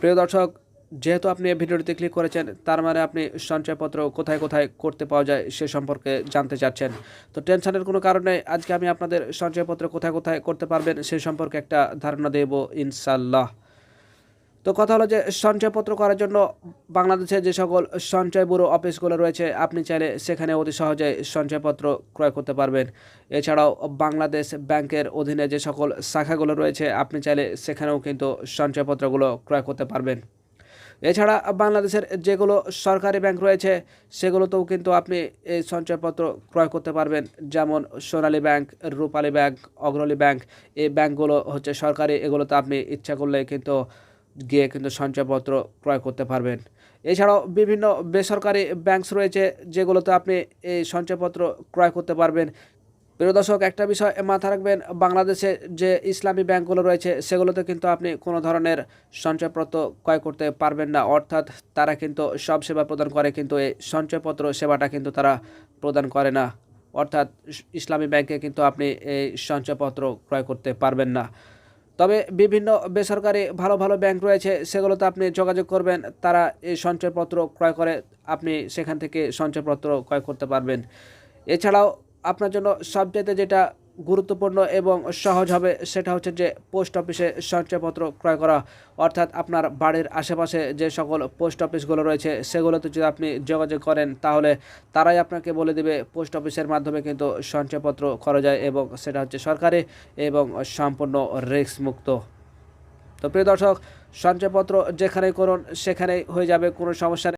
প্রিয় দর্শক, যেহেতু আপনি এই ভিডিওটিতে ক্লিক করেছেন, তার মানে আপনি সঞ্চয়পত্র কোথায় কোথায় করতে পাওয়া যায় সে সম্পর্কে জানতে চাচ্ছেন। তো টেনশনের কোনো কারণে আজকে আমি আপনাদের সঞ্চয়পত্র কোথায় কোথায় করতে পারবেন সে সম্পর্কে একটা ধারণা দেব ইনশাল্লাহ তো কথা হলো যে সঞ্চয়পত্র করার জন্য বাংলাদেশে যে সকল সঞ্চয় ব্যুরো অফিসগুলো রয়েছে, আপনি চাইলে সেখানে অতি সহজে সঞ্চয়পত্র ক্রয় করতে পারবেন। এছাড়াও বাংলাদেশ ব্যাংকের অধীনে যে সকল শাখাগুলো রয়েছে, আপনি চাইলে সেখানেও কিন্তু সঞ্চয়পত্রগুলো ক্রয় করতে পারবেন। এছাড়া বাংলাদেশের যেগুলো সরকারি ব্যাংক রয়েছে, সেগুলোতেও কিন্তু আপনি এই সঞ্চয়পত্র ক্রয় করতে পারবেন। যেমন Sonali bank, Rupali bank Agrani bank, এই ব্যাংকগুলো হচ্ছে সরকারি, এগুলোতে আপনি ইচ্ছা করলে কিন্তু গিয়ে কিন্তু সঞ্চয়পত্র ক্রয় করতে পারবেন। এছাড়াও বিভিন্ন বেসরকারি ব্যাংকস রয়েছে যেগুলোতে আপনি এই সঞ্চয়পত্র ক্রয় করতে পারবেন। প্রিয় দর্শক, একটা বিষয় মাথা রাখবেন, বাংলাদেশে যে ইসলামী ব্যাংকগুলো রয়েছে, সেগুলোতে কিন্তু আপনি কোনো ধরনের সঞ্চয়পত্র ক্রয় করতে পারবেন না। অর্থাৎ তারা কিন্তু সব সেবা প্রদান করে, কিন্তু এই সঞ্চয়পত্র সেবাটা কিন্তু তারা প্রদান করে না। অর্থাৎ ইসলামী ব্যাংকে কিন্তু আপনি এই সঞ্চয়পত্র ক্রয় করতে পারবেন না। তবে বিভিন্ন বেসরকারি ভালো ভালো ব্যাংক রয়েছে, সেগুলোতে আপনি যোগাযোগ করবেন। তারা এই সঞ্চয়পত্র ক্রয় করে আপনি সেখান থেকে সঞ্চয়পত্র ক্রয় করতে পারবেন। এছাড়াও আপনার জন্য সবচাইতে যেটা গুরুত্বপূর্ণ এবং সহজ হবে, সেটা হচ্ছে যে পোস্ট অফিসে সঞ্চয়পত্র ক্রয় করা। অর্থাৎ আপনার বাড়ির আশেপাশে যে সকল পোস্ট অফিসগুলো রয়েছে, সেগুলোতে যদি আপনি যোগাযোগ করেন, তাহলে তারাই আপনাকে বলে দেবে পোস্ট অফিসের মাধ্যমে কিন্তু সঞ্চয়পত্র করা যায় এবং সেটা হচ্ছে সরকারি এবং সম্পূর্ণ রিস্ক মুক্ত। তো প্রিয় দর্শক, সঞ্চয়পত্র যেখানেই করুন, সেখানেই হয়ে যাবে, কোনো সমস্যা